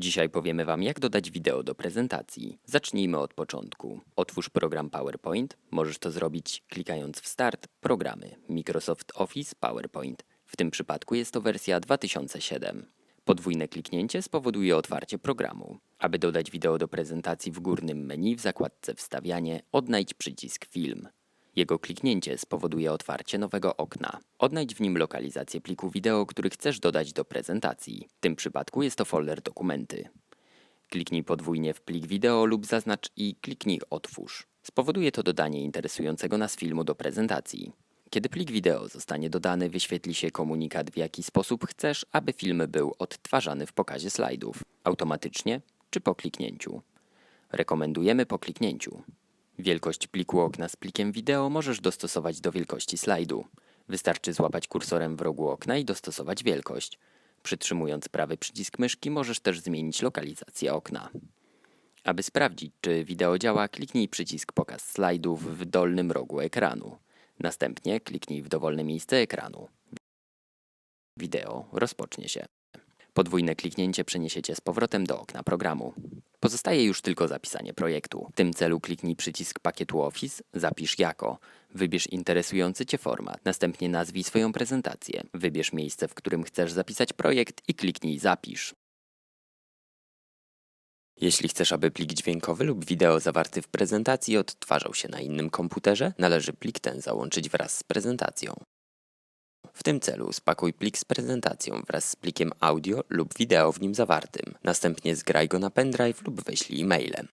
Dzisiaj powiemy Wam, jak dodać wideo do prezentacji. Zacznijmy od początku. Otwórz program PowerPoint. Możesz to zrobić klikając w Start, Programy, Microsoft Office, PowerPoint. W tym przypadku jest to wersja 2007. Podwójne kliknięcie spowoduje otwarcie programu. Aby dodać wideo do prezentacji w górnym menu w zakładce Wstawianie, odnajdź przycisk Film. Jego kliknięcie spowoduje otwarcie nowego okna. Odnajdź w nim lokalizację pliku wideo, który chcesz dodać do prezentacji. W tym przypadku jest to folder dokumenty. Kliknij podwójnie w plik wideo lub zaznacz i kliknij Otwórz. Spowoduje to dodanie interesującego nas filmu do prezentacji. Kiedy plik wideo zostanie dodany, wyświetli się komunikat, w jaki sposób chcesz, aby film był odtwarzany w pokazie slajdów. Automatycznie czy po kliknięciu. Rekomendujemy po kliknięciu. Wielkość pliku okna z plikiem wideo możesz dostosować do wielkości slajdu. Wystarczy złapać kursorem w rogu okna i dostosować wielkość. Przytrzymując prawy przycisk myszki możesz też zmienić lokalizację okna. Aby sprawdzić, czy wideo działa, kliknij przycisk Pokaz slajdów w dolnym rogu ekranu. Następnie kliknij w dowolne miejsce ekranu. Wideo rozpocznie się. Podwójne kliknięcie przeniesie Cię z powrotem do okna programu. Pozostaje już tylko zapisanie projektu. W tym celu kliknij przycisk pakietu Office, zapisz jako. Wybierz interesujący Cię format. Następnie nazwij swoją prezentację. Wybierz miejsce, w którym chcesz zapisać projekt i kliknij Zapisz. Jeśli chcesz, aby plik dźwiękowy lub wideo zawarty w prezentacji odtwarzał się na innym komputerze, należy plik ten załączyć wraz z prezentacją. W tym celu spakuj plik z prezentacją wraz z plikiem audio lub wideo w nim zawartym. Następnie zgraj go na pendrive lub wyślij mailem.